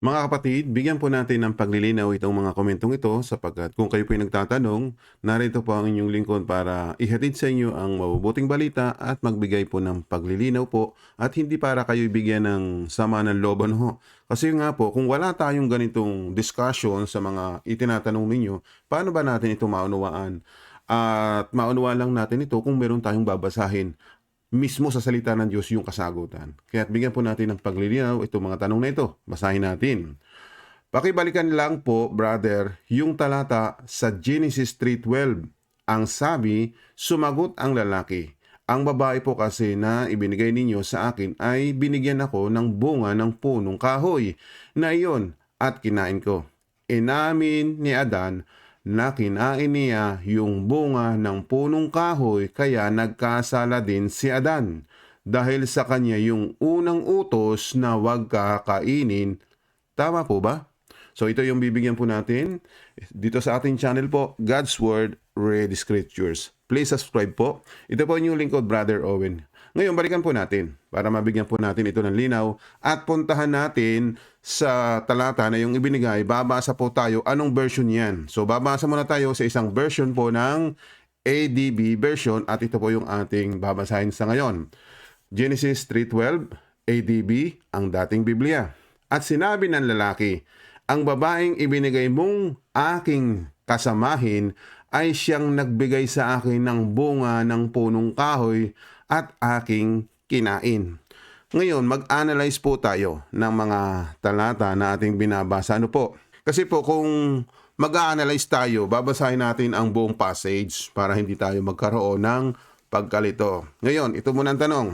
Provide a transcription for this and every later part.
Mga kapatid, bigyan po natin ng paglilinaw itong mga komentong ito sapagkat kung kayo po ay nagtatanong, narito po ang inyong lingkod para ihatid sa inyo ang mabubuting balita at magbigay po ng paglilinaw po at hindi para kayo bigyan ng sama ng loban ho. Kasi nga po, kung wala tayong ganitong discussion sa mga itinatanong ninyo, paano ba natin ito maunawaan? At maunawaan lang natin ito kung meron tayong babasahin mismo sa salita ng Diyos yung kasagutan. Kaya bigyan po natin ng paglilinaw itong mga tanong na ito. Basahin natin. Pakibalikan lang po, brother, yung talata sa Genesis 3.12. Ang sabi, sumagot ang lalaki. Ang babae po kasi na ibinigay ninyo sa akin ay binigyan ako ng bunga ng punong kahoy na iyon at kinain ko. Inamin ni Adan na kinain niya yung bunga ng punong kahoy kaya nagkasala din si Adan dahil sa kanya yung unang utos na huwag kakainin. Tama po ba? So ito yung bibigyan po natin dito sa ating channel po, God's Word Read Scriptures. Please subscribe po. Ito po yung lingkod, Brother Owen. Ngayon, balikan po natin para mabigyan po natin ito ng linaw at puntahan natin sa talata na yung ibinigay. Babasa po tayo anong version yan. So, babasa muna tayo sa isang version po ng ADB version at ito po yung ating babasahin sa ngayon. Genesis 3.12, ADB, ang dating Biblia. At sinabi ng lalaki, ang babaeng ibinigay mong aking kasamahin ay siyang nagbigay sa akin ng bunga ng punong kahoy at aking kinain. Ngayon, mag-analyze po tayo ng mga talata na ating binabasa. Ano po? Kasi po kung mag-analyze tayo, babasahin natin ang buong passage para hindi tayo magkaroon ng pagkalito. Ngayon, ito muna ang tanong.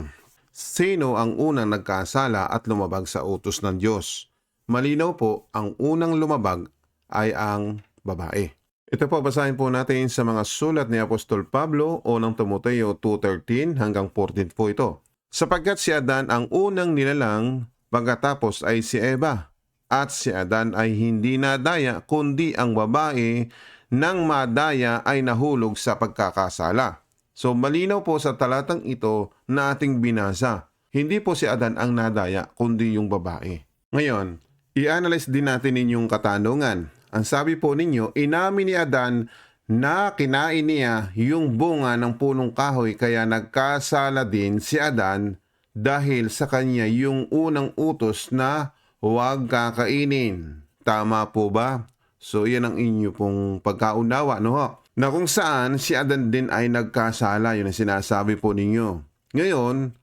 Sino ang unang nagkasala at lumabag sa utos ng Diyos? Malinaw po, ang unang lumabag ay ang babae. Ito po, basahin po natin sa mga sulat ni Apostol Pablo o ng Timoteo 2.13 hanggang 14 po ito. Sapagkat si Adan ang unang nilalang, pagkatapos ay si Eva. At si Adan ay hindi nadaya, kundi ang babae nang madaya ay nahulog sa pagkakasala. So malinaw po sa talatang ito na ating binasa. Hindi po si Adan ang nadaya, kundi yung babae. Ngayon, i-analyze din natin inyong katanungan. Ang sabi po ninyo, inamin ni Adan na kinain niya yung bunga ng punong kahoy kaya nagkasala din si Adan dahil sa kanya yung unang utos na huwag kakainin. Tama po ba? So yan ang inyo pong pagkaunawa, no? Na kung saan si Adan din ay nagkasala, yun ang sinasabi po ninyo. Ngayon,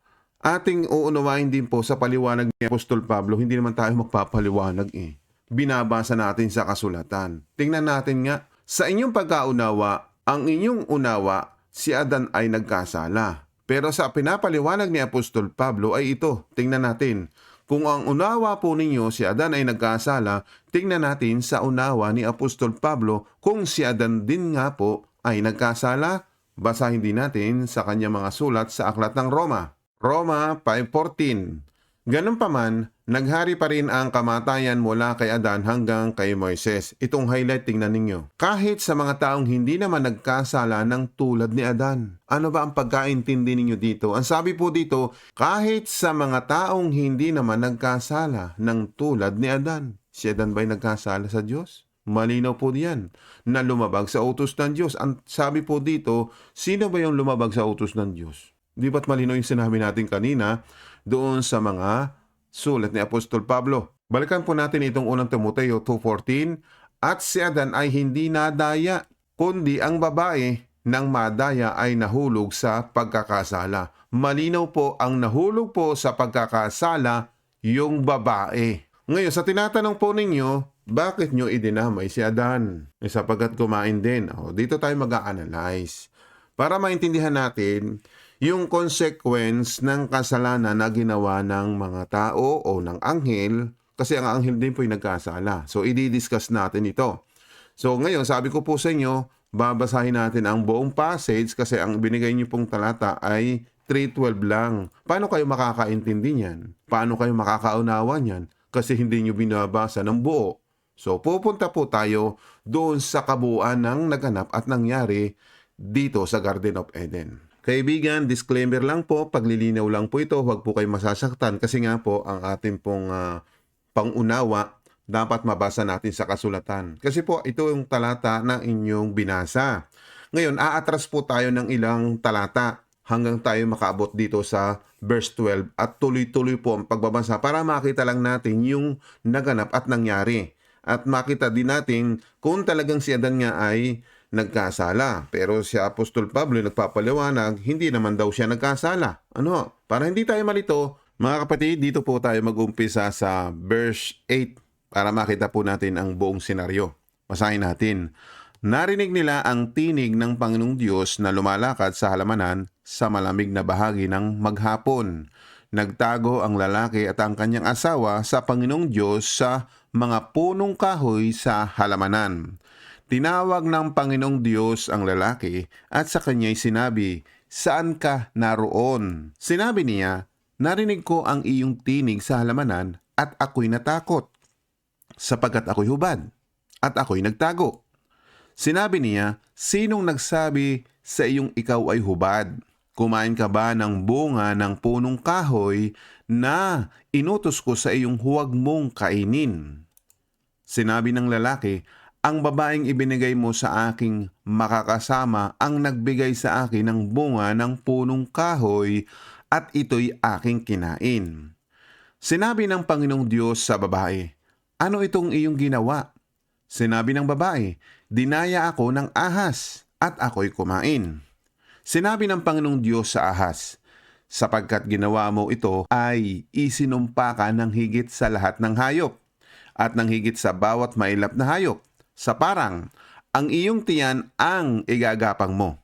ating uunawain din po sa paliwanag ni Apostol Pablo, hindi naman tayo magpapaliwanag eh binabasa natin sa kasulatan. Tingnan natin nga, sa inyong pagkaunawa, ang inyong unawa, si Adan ay nagkasala. Pero sa pinapaliwanag ni Apostol Pablo ay ito, tingnan natin. Kung ang unawa po ninyo si Adan ay nagkasala, tingnan natin sa unawa ni Apostol Pablo kung si Adan din nga po ay nagkasala. Basahin din natin sa kanyang mga sulat sa Aklat ng Roma. Roma 5.14 Ganun pa man, naghari pa rin ang kamatayan mula kay Adan hanggang kay Moises. Itong highlight tingnan ninyo. Kahit sa mga taong hindi naman nagkasala ng tulad ni Adan. Ano ba ang pagkaintindi ninyo dito? Ang sabi po dito, kahit sa mga taong hindi naman nagkasala ng tulad ni Adan. Si Adan ba'y nagkasala sa Diyos? Malinaw po diyan na lumabag sa utos ng Diyos. Ang sabi po dito, sino ba yung lumabag sa utos ng Diyos? Di ba't malinaw yung sinabi natin kanina doon sa mga sulat ni Apostol Pablo. Balikan po natin itong unang Timoteo 2.14 At si Adan ay hindi nadaya, kundi ang babae ng madaya ay nahulog sa pagkakasala. Malinaw po ang nahulog po sa pagkakasala yung babae. Ngayon, sa tinatanong po ninyo, bakit nyo idinamay si Adan? Eh, sapagat kumain din. O, dito tayo mag-a-analyze. Para maintindihan natin yung consequence ng kasalanan na ginawa ng mga tao o ng anghel, kasi ang anghel din po yung nagkasala. So, i-discuss natin ito. So, ngayon, sabi ko po sa inyo, babasahin natin ang buong passage kasi ang binigay niyo pong talata ay 3.12 lang. Paano kayo makakaintindi niyan? Paano kayo makakaunawa niyan? Kasi hindi niyo binabasa ng buo. So, pupunta po tayo doon sa kabuuan ng naganap at nangyari dito sa Garden of Eden. Kaibigan, disclaimer lang po, paglilinaw lang po ito, huwag po kayo masasaktan kasi nga po ang ating pong uh, pangunawa dapat mabasa natin sa kasulatan. Kasi po, ito yung talata na inyong binasa. Ngayon, aatras po tayo ng ilang talata hanggang tayo makaabot dito sa verse 12 at tuloy-tuloy po ang pagbabasa para makita lang natin yung naganap at nangyari. At makita din natin kung talagang si Adan nga ay nagkasala. Pero si Apostol Pablo nagpapaliwanag, hindi naman daw siya nagkasala. Ano? Para hindi tayo malito, mga kapatid, dito po tayo mag-umpisa sa verse 8 para makita po natin ang buong senaryo. Basahin natin. Narinig nila ang tinig ng Panginoong Diyos na lumalakad sa halamanan sa malamig na bahagi ng maghapon. Nagtago ang lalaki at ang kanyang asawa sa Panginoong Diyos sa mga punong kahoy sa halamanan. Tinawag ng Panginoong Diyos ang lalaki at sa kanya'y sinabi, Saan ka naroon? Sinabi niya, Narinig ko ang iyong tinig sa halamanan at ako'y natakot, sapagkat ako'y hubad at ako'y nagtago. Sinabi niya, Sinong nagsabi sa iyong ikaw ay hubad? Kumain ka ba ng bunga ng punong kahoy na inutos ko sa iyong huwag mong kainin? Sinabi ng lalaki, ang babaeng ibinigay mo sa aking makakasama ang nagbigay sa akin ng bunga ng punong kahoy at ito'y aking kinain. Sinabi ng Panginoong Diyos sa babae, Ano itong iyong ginawa? Sinabi ng babae, Dinaya ako ng ahas at ako'y kumain. Sinabi ng Panginoong Diyos sa ahas, Sapagkat ginawa mo ito ay isinumpa ka ng higit sa lahat ng hayop at ng higit sa bawat mailap na hayop. Sa parang, ang iyong tiyan ang igagapang mo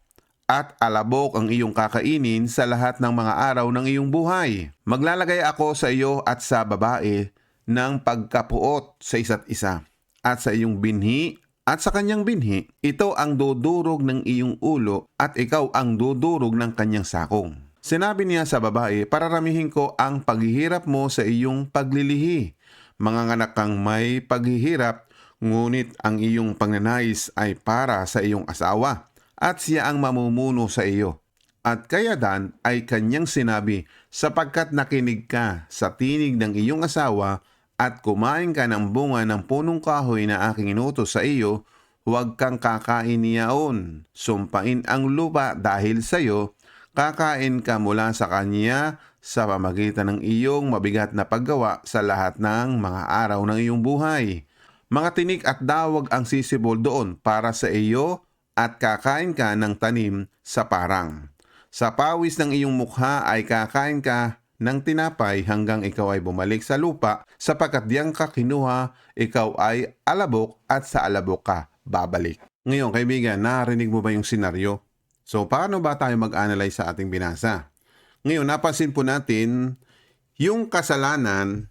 at alabok ang iyong kakainin sa lahat ng mga araw ng iyong buhay. Maglalagay ako sa iyo at sa babae ng pagkapuot sa isa't isa at sa iyong binhi at sa kanyang binhi, ito ang dudurog ng iyong ulo at ikaw ang dudurog ng kanyang sakong. Sinabi niya sa babae, pararamihin ko ang paghihirap mo sa iyong paglilihi. Mga kang may paghihirap, ngunit ang iyong pagnanais ay para sa iyong asawa at siya ang mamumuno sa iyo. At kaya Dan ay kanyang sinabi, sapagkat nakinig ka sa tinig ng iyong asawa at kumain ka ng bunga ng punong kahoy na aking inutos sa iyo, huwag kang kakain niyaon. Sumpain ang lupa dahil sa iyo, kakain ka mula sa kanya sa pamagitan ng iyong mabigat na paggawa sa lahat ng mga araw ng iyong buhay. Mga tinik at dawag ang sisibol doon para sa iyo at kakain ka ng tanim sa parang. Sa pawis ng iyong mukha ay kakain ka ng tinapay hanggang ikaw ay bumalik sa lupa sapagkat diyan ka kinuha, ikaw ay alabok at sa alabok ka babalik. Ngayon kaibigan, narinig mo ba yung senaryo? So paano ba tayo mag-analyze sa ating binasa? Ngayon, napansin po natin yung kasalanan,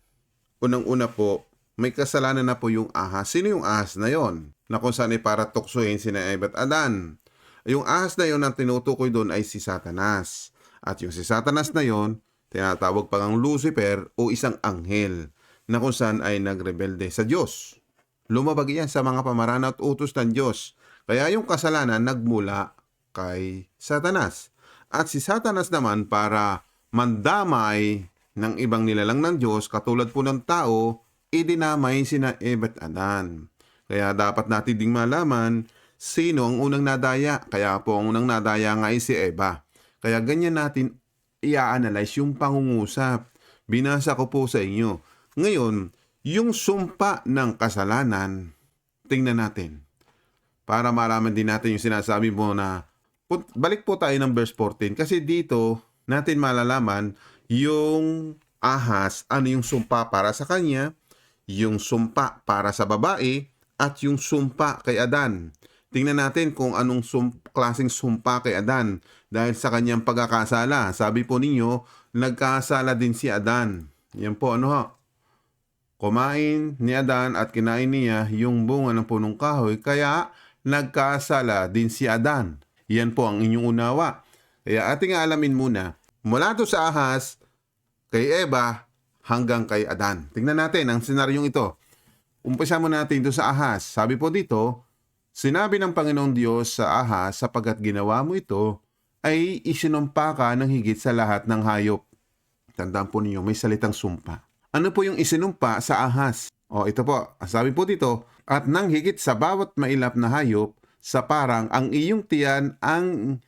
unang-una po, may kasalanan na po yung ahas. Sino yung ahas na yon? Na kung saan ay para tuksohin sina Eva at Adan. Yung ahas na yon ang tinutukoy doon ay si Satanas. At yung si Satanas na yon, tinatawag pa ang Lucifer o isang anghel na kung saan ay nagrebelde sa Diyos. Lumabag yan sa mga pamarana at utos ng Diyos. Kaya yung kasalanan nagmula kay Satanas. At si Satanas naman para mandamay ng ibang nilalang ng Diyos katulad po ng tao, idinamay sina Eva at Adan. Kaya dapat natin ding malaman sino ang unang nadaya. Kaya po ang unang nadaya nga ay si Eva. Kaya ganyan natin i-analyze yung pangungusap. Binasa ko po sa inyo. Ngayon, yung sumpa ng kasalanan, tingnan natin. Para malaman din natin yung sinasabi mo na balik po tayo ng verse 14 kasi dito natin malalaman yung ahas, ano yung sumpa para sa kanya, yung sumpa para sa babae, at yung sumpa kay Adan. Tingnan natin kung anong sum- klaseng sumpa kay Adan dahil sa kanyang pagkakasala. Sabi po ninyo, nagkasala din si Adan. Yan po ano ho. Kumain ni Adan at kinain niya yung bunga ng punong kahoy kaya nagkasala din si Adan. Yan po ang inyong unawa. Kaya ating alamin muna, mula to sa ahas, kay Eva, hanggang kay Adan. Tingnan natin ang senaryong ito. Umpisa mo natin ito sa ahas. Sabi po dito, sinabi ng Panginoong Diyos sa ahas, sapagat ginawa mo ito, ay isinumpa ka ng higit sa lahat ng hayop. Tandaan po ninyo, may salitang sumpa. Ano po yung isinumpa sa ahas? O ito po, sabi po dito, at nang higit sa bawat mailap na hayop, sa parang ang iyong tiyan ang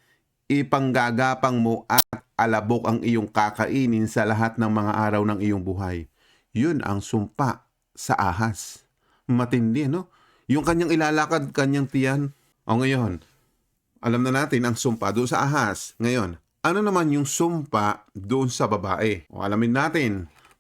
ipanggagapang mo at alabok ang iyong kakainin sa lahat ng mga araw ng iyong buhay. Yun ang sumpa sa ahas. Matindi, no? Yung kanyang ilalakad, kanyang tiyan. O ngayon, alam na natin ang sumpa doon sa ahas. Ngayon, ano naman yung sumpa doon sa babae? O alamin natin.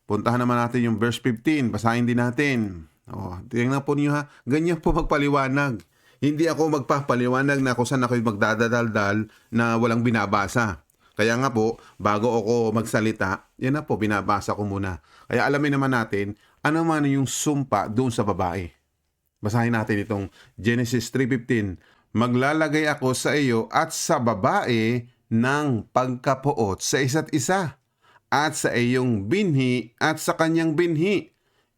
Puntahan naman natin yung verse 15. Basahin din natin. O, tingnan po niyo ha. Ganyan po magpaliwanag. Hindi ako magpapaliwanag na kung saan ako magdadadaldal na walang binabasa. Kaya nga po, bago ako magsalita, yan na po, binabasa ko muna. Kaya alamin naman natin, ano man yung sumpa doon sa babae. Basahin natin itong Genesis 3.15. Maglalagay ako sa iyo at sa babae ng pagkapuot sa isa't isa at sa iyong binhi at sa kanyang binhi.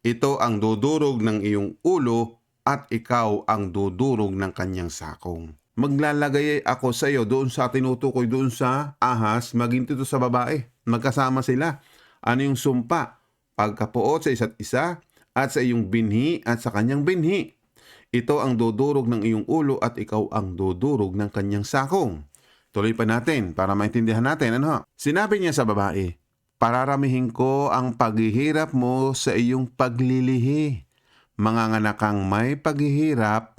Ito ang dudurog ng iyong ulo at ikaw ang dudurog ng kanyang sakong. Maglalagay ako sa iyo doon sa tinutukoy doon sa ahas, maging dito sa babae. Magkasama sila. Ano yung sumpa? Pagkapuot sa isa't isa at sa iyong binhi at sa kanyang binhi. Ito ang dudurog ng iyong ulo at ikaw ang dudurog ng kanyang sakong. Tuloy pa natin para maintindihan natin. Ano? Sinabi niya sa babae, Pararamihin ko ang paghihirap mo sa iyong paglilihi. Manganganak kang may paghihirap,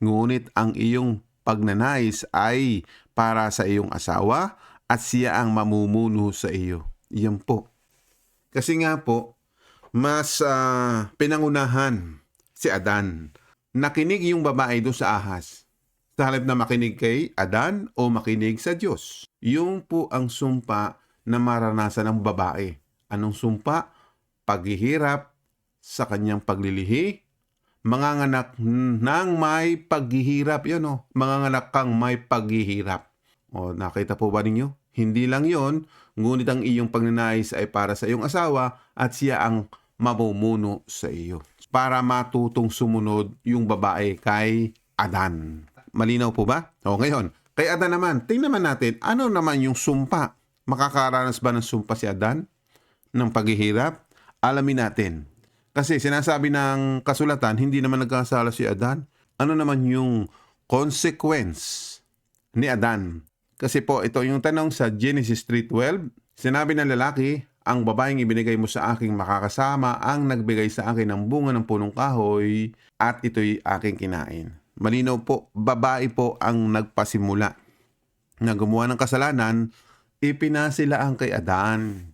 ngunit ang iyong pagnanais ay para sa iyong asawa at siya ang mamumuno sa iyo. Yan po. Kasi nga po, mas ah, pinangunahan si Adan. Nakinig yung babae doon sa ahas. Sa halip na makinig kay Adan o makinig sa Diyos. Yung po ang sumpa na maranasan ng babae. Anong sumpa? Paghihirap sa kanyang paglilihi. Manganganak ng may paghihirap. Yan o. Manganganak kang may paghihirap. O, nakita po ba ninyo? Hindi lang yon, ngunit ang iyong pagnanais ay para sa iyong asawa at siya ang mamumuno sa iyo. Para matutong sumunod yung babae kay Adan. Malinaw po ba? O ngayon, kay Adan naman, tingnan naman natin, ano naman yung sumpa? Makakaranas ba ng sumpa si Adan? Ng paghihirap? Alamin natin. Kasi sinasabi ng kasulatan, hindi naman nagkasala si Adan. Ano naman yung consequence ni Adan? Kasi po, ito yung tanong sa Genesis 3.12. Sinabi ng lalaki, ang babaeng ibinigay mo sa aking makakasama ang nagbigay sa akin ng bunga ng punong kahoy at ito'y aking kinain. Malinaw po, babae po ang nagpasimula na gumawa ng kasalanan, ipinasila ang kay Adan.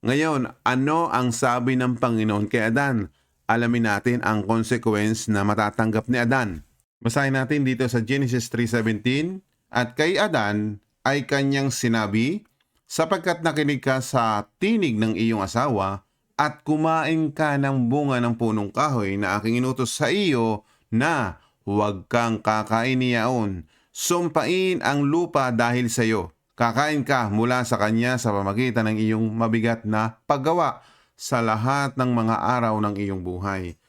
Ngayon, ano ang sabi ng Panginoon kay Adan? Alamin natin ang consequence na matatanggap ni Adan. Basahin natin dito sa Genesis 3.17 At kay Adan ay kanyang sinabi, sapagkat nakinig ka sa tinig ng iyong asawa at kumain ka ng bunga ng punong kahoy na aking inutos sa iyo na huwag kang kakain niyaon. Sumpain ang lupa dahil sa iyo. Kakain ka mula sa kanya sa pamagitan ng iyong mabigat na paggawa sa lahat ng mga araw ng iyong buhay.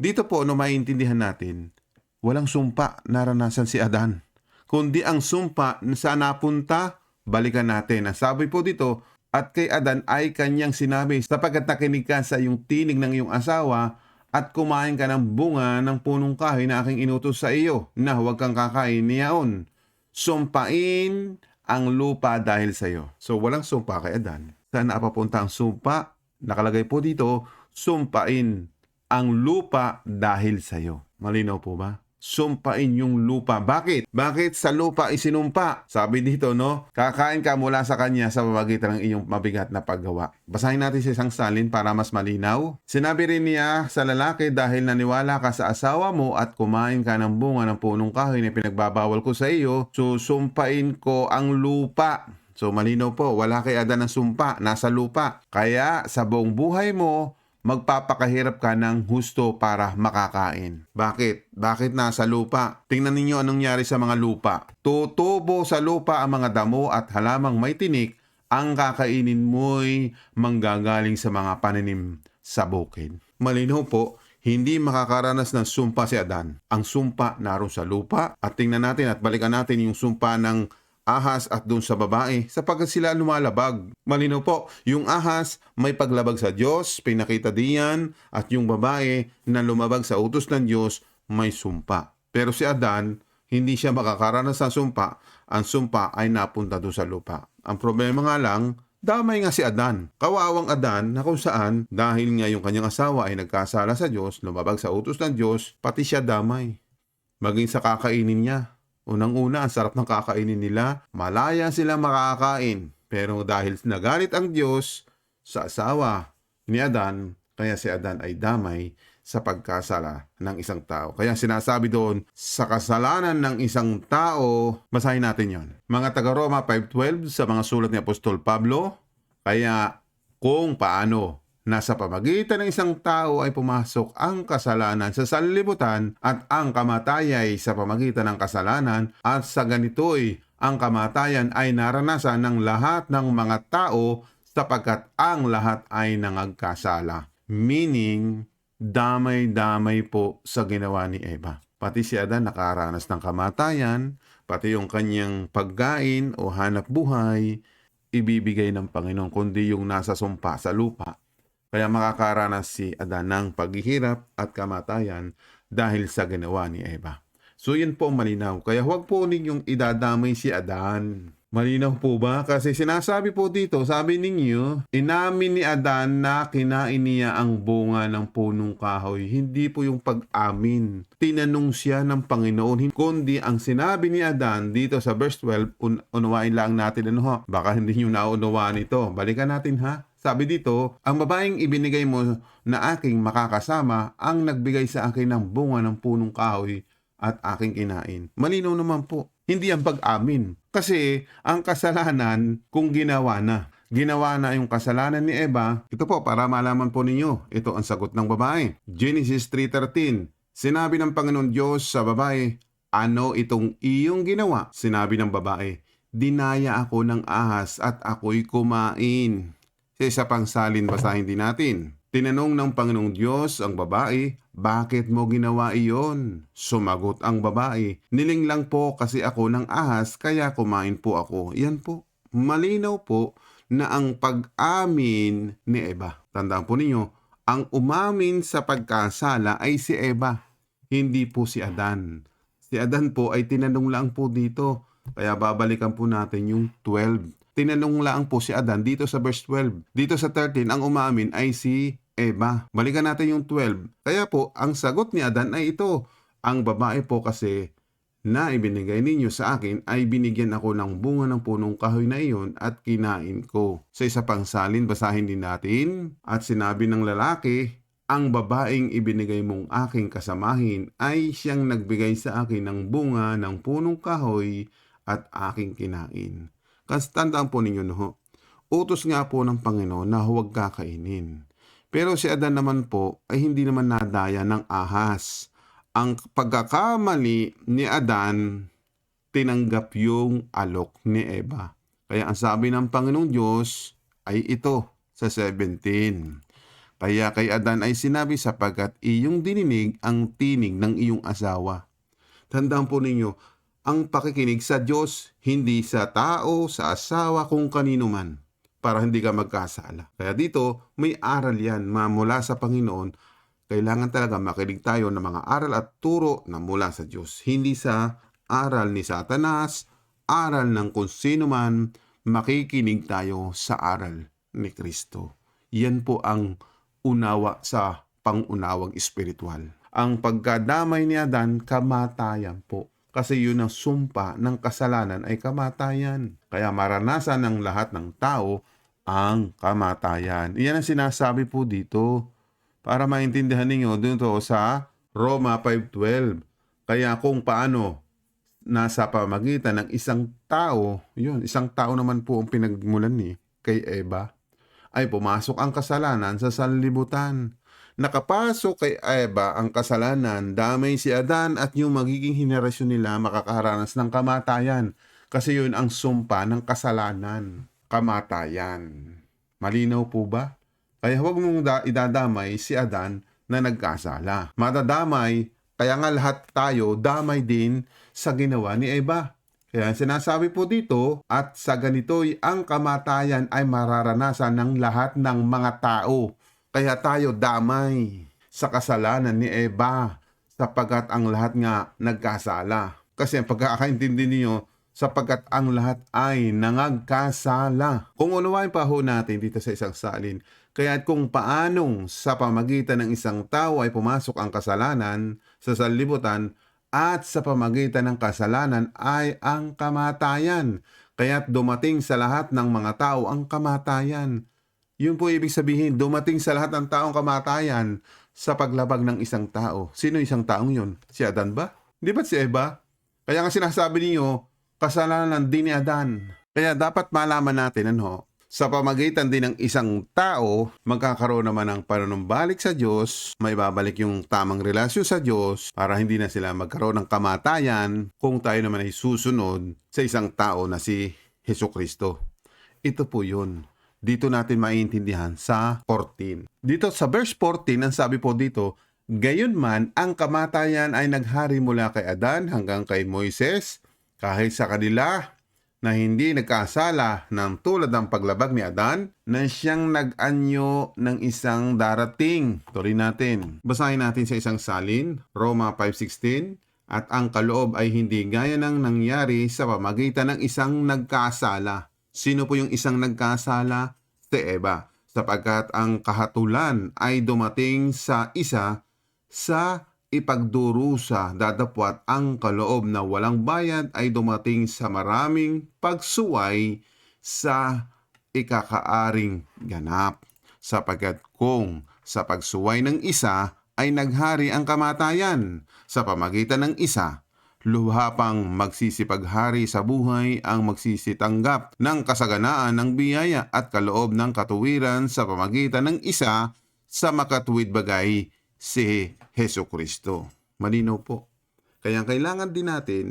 Dito po, no maintindihan natin, walang sumpa naranasan si Adan. Kundi ang sumpa saan napunta, balikan natin. Ang sabi po dito, at kay Adan ay kanyang sinabi, sapagkat nakinig ka sa iyong tinig ng iyong asawa at kumain ka ng bunga ng punong kahoy na aking inutos sa iyo, na huwag kang kakain niyaon. Sumpain ang lupa dahil sa iyo. So walang sumpa kay Adan. Saan napapunta ang sumpa? Nakalagay po dito, sumpain ang lupa dahil sa iyo. Malinaw po ba? Sumpain yung lupa. Bakit? Bakit sa lupa isinumpa? Sabi dito, no? Kakain ka mula sa kanya sa pamagitan ng iyong mabigat na paggawa. Basahin natin sa isang salin para mas malinaw. Sinabi rin niya sa lalaki dahil naniwala ka sa asawa mo at kumain ka ng bunga ng punong kahoy na pinagbabawal ko sa iyo, susumpain ko ang lupa. So malinaw po, wala kay Adan ng sumpa, nasa lupa. Kaya sa buong buhay mo, magpapakahirap ka ng husto para makakain. Bakit? Bakit nasa lupa? Tingnan ninyo anong nangyari sa mga lupa. Tutubo sa lupa ang mga damo at halamang may tinik, ang kakainin mo'y manggagaling sa mga paninim sa bukid. Malinaw po, hindi makakaranas ng sumpa si Adan. Ang sumpa naroon sa lupa at tingnan natin at balikan natin yung sumpa ng ahas at dun sa babae sapagkat sila lumalabag. Malinaw po, yung ahas may paglabag sa Diyos, pinakita diyan, at yung babae na lumabag sa utos ng Diyos may sumpa. Pero si Adan, hindi siya makakaranas ng sumpa. Ang sumpa ay napunta doon sa lupa. Ang problema nga lang, damay nga si Adan. Kawawang Adan na kung saan dahil nga yung kanyang asawa ay nagkasala sa Diyos, lumabag sa utos ng Diyos, pati siya damay. Maging sa kakainin niya. Unang-una, ang sarap ng kakainin nila. Malaya silang makakain. Pero dahil nagalit ang Diyos sa asawa ni Adan, kaya si Adan ay damay sa pagkasala ng isang tao. Kaya sinasabi doon, sa kasalanan ng isang tao, basahin natin yon. Mga taga-Roma 5.12 sa mga sulat ni Apostol Pablo, kaya kung paano nasa pamagitan ng isang tao ay pumasok ang kasalanan sa sanlibutan at ang kamatayay sa pamagitan ng kasalanan at sa ganito'y ang kamatayan ay naranasan ng lahat ng mga tao sapagkat ang lahat ay nangagkasala. Meaning, damay-damay po sa ginawa ni Eva. Pati si Adan nakaranas ng kamatayan, pati yung kanyang pagkain o hanap buhay, ibibigay ng Panginoon, kundi yung nasa sumpa sa lupa. Kaya makakaranas si Adan ng paghihirap at kamatayan dahil sa ginawa ni Eva. So yun po ang malinaw. Kaya huwag po ninyong idadamay si Adan. Malinaw po ba? Kasi sinasabi po dito, sabi ninyo, inamin ni Adan na kinain niya ang bunga ng punong kahoy. Hindi po yung pag-amin. Tinanong siya ng Panginoon. Kundi ang sinabi ni Adan dito sa verse 12, un- unawain lang natin ano ho. Baka hindi nyo naunawaan ito. Balikan natin ha. Sabi dito, ang babaeng ibinigay mo na aking makakasama ang nagbigay sa akin ng bunga ng punong kahoy at aking kinain. Malinaw naman po. Hindi ang pag-amin. Kasi ang kasalanan kung ginawa na. Ginawa na yung kasalanan ni Eva. Ito po, para malaman po ninyo. Ito ang sagot ng babae. Genesis 3.13 Sinabi ng Panginoon Diyos sa babae, Ano itong iyong ginawa? Sinabi ng babae, Dinaya ako ng ahas at ako'y kumain. Sa isa pang salin, basahin din natin. Tinanong ng Panginoong Diyos ang babae, bakit mo ginawa iyon? Sumagot ang babae, niling lang po kasi ako ng ahas kaya kumain po ako. Yan po. Malinaw po na ang pag-amin ni Eva. Tandaan po ninyo, ang umamin sa pagkasala ay si Eva, hindi po si Adan. Si Adan po ay tinanong lang po dito. Kaya babalikan po natin yung 12 tinanong lang po si Adan dito sa verse 12. Dito sa 13, ang umamin ay si Eva. Balikan natin yung 12. Kaya po, ang sagot ni Adan ay ito. Ang babae po kasi na ibinigay ninyo sa akin ay binigyan ako ng bunga ng punong kahoy na iyon at kinain ko. Sa isa pang salin, basahin din natin. At sinabi ng lalaki, ang babaeng ibinigay mong aking kasamahin ay siyang nagbigay sa akin ng bunga ng punong kahoy at aking kinain. Kasi tandaan po ninyo no, utos nga po ng Panginoon na huwag kakainin. Pero si Adan naman po ay hindi naman nadaya ng ahas. Ang pagkakamali ni Adan, tinanggap yung alok ni Eva. Kaya ang sabi ng Panginoong Diyos ay ito sa 17. Kaya kay Adan ay sinabi sapagkat iyong dininig ang tinig ng iyong asawa. Tandaan po ninyo, ang pakikinig sa Diyos, hindi sa tao, sa asawa, kung kanino man, para hindi ka magkasala. Kaya dito, may aral yan mula sa Panginoon. Kailangan talaga makinig tayo ng mga aral at turo na mula sa Diyos. Hindi sa aral ni Satanas, aral ng kung sino man, makikinig tayo sa aral ni Kristo. Yan po ang unawa sa pangunawang espiritual. Ang pagkadamay ni Adan, kamatayan po kasi yun ang sumpa ng kasalanan ay kamatayan. Kaya maranasan ng lahat ng tao ang kamatayan. Iyan ang sinasabi po dito para maintindihan ninyo dito sa Roma 5.12. Kaya kung paano nasa pamagitan ng isang tao, yun, isang tao naman po ang pinagmulan ni kay Eva, ay pumasok ang kasalanan sa sanlibutan nakapasok kay Eva ang kasalanan, damay si Adan at yung magiging henerasyon nila makakaranas ng kamatayan. Kasi yun ang sumpa ng kasalanan, kamatayan. Malinaw po ba? Kaya huwag mong da- idadamay si Adan na nagkasala. Madadamay, kaya nga lahat tayo damay din sa ginawa ni Eva. Kaya sinasabi po dito, at sa ganito'y ang kamatayan ay mararanasan ng lahat ng mga tao. Kaya tayo damay sa kasalanan ni Eva sapagkat ang lahat nga nagkasala. Kasi ang pagkakaintindi niyo, sapagkat ang lahat ay nangagkasala. Kung unawain pa ho natin dito sa isang salin, kaya kung paanong sa pamagitan ng isang tao ay pumasok ang kasalanan sa sanlibutan at sa pamagitan ng kasalanan ay ang kamatayan. Kaya't dumating sa lahat ng mga tao ang kamatayan. Yun po ibig sabihin, dumating sa lahat ng taong kamatayan sa paglabag ng isang tao. Sino isang taong yun? Si Adan ba? Di ba si Eva? Kaya nga sinasabi niyo, kasalanan din ni Adan. Kaya dapat malaman natin, ano, sa pamagitan din ng isang tao, magkakaroon naman ng panunumbalik sa Diyos, may babalik yung tamang relasyon sa Diyos para hindi na sila magkaroon ng kamatayan kung tayo naman ay susunod sa isang tao na si Heso Kristo. Ito po yun. Dito natin maiintindihan sa 14. Dito sa verse 14, ang sabi po dito, Gayon man, ang kamatayan ay naghari mula kay Adan hanggang kay Moises, kahit sa kanila na hindi nagkasala ng tulad ng paglabag ni Adan na siyang nag-anyo ng isang darating. Tuloy natin. Basahin natin sa isang salin, Roma 5.16, at ang kaloob ay hindi gaya ng nangyari sa pamagitan ng isang nagkasala. Sino po yung isang nagkasala? Si Eva. Sapagkat ang kahatulan ay dumating sa isa sa ipagdurusa dadapwat ang kaloob na walang bayad ay dumating sa maraming pagsuway sa ikakaaring ganap. Sapagkat kung sa pagsuway ng isa ay naghari ang kamatayan sa pamagitan ng isa, luha pang magsisipaghari sa buhay ang magsisitanggap ng kasaganaan ng biyaya at kaloob ng katuwiran sa pamagitan ng isa sa makatuwid bagay si Heso Kristo. Malinaw po. Kaya kailangan din natin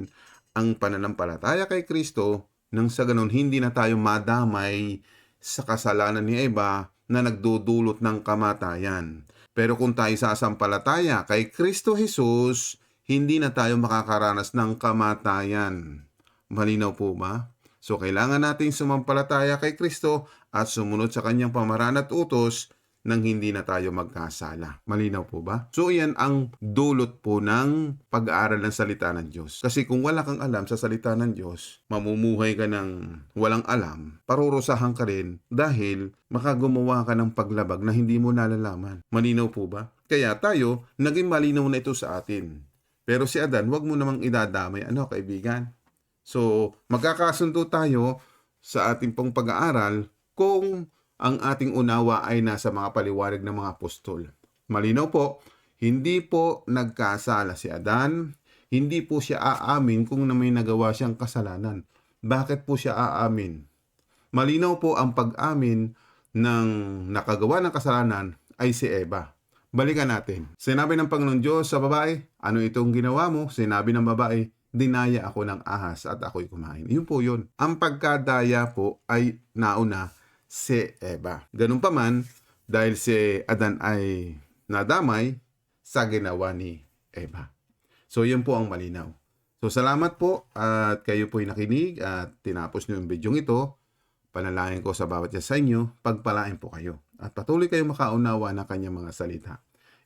ang pananampalataya kay Kristo nang sa ganun hindi na tayo madamay sa kasalanan ni Eva na nagdudulot ng kamatayan. Pero kung tayo sasampalataya kay Kristo Jesus, hindi na tayo makakaranas ng kamatayan. Malinaw po ba? So kailangan nating sumampalataya kay Kristo at sumunod sa kanyang pamaraan at utos nang hindi na tayo magkasala. Malinaw po ba? So yan ang dulot po ng pag-aaral ng salita ng Diyos. Kasi kung wala kang alam sa salita ng Diyos, mamumuhay ka ng walang alam, parurusahan ka rin dahil makagumawa ka ng paglabag na hindi mo nalalaman. Malinaw po ba? Kaya tayo, naging malinaw na ito sa atin. Pero si Adan, wag mo namang idadamay. Ano, kaibigan? So, magkakasundo tayo sa ating pong pag-aaral kung ang ating unawa ay nasa mga paliwanag ng mga apostol. Malinaw po, hindi po nagkasala si Adan, hindi po siya aamin kung na may nagawa siyang kasalanan. Bakit po siya aamin? Malinaw po ang pag-amin ng nakagawa ng kasalanan ay si Eva. Balikan natin. Sinabi ng Panginoon Diyos sa babae, ano itong ginawa mo? Sinabi ng babae, dinaya ako ng ahas at ako'y kumain. Yun po yun. Ang pagkadaya po ay nauna si Eva. Ganun pa man, dahil si Adan ay nadamay sa ginawa ni Eva. So, yun po ang malinaw. So, salamat po at kayo po'y nakinig at tinapos niyo yung video ito. Panalangin ko sa bawat isa sa inyo, pagpalain po kayo. At patuloy kayong makaunawa ng kanyang mga salita.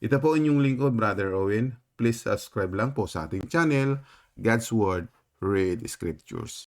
Ito po inyong lingkod, Brother Owen. Please subscribe lang po sa ating channel, God's Word, Read Scriptures.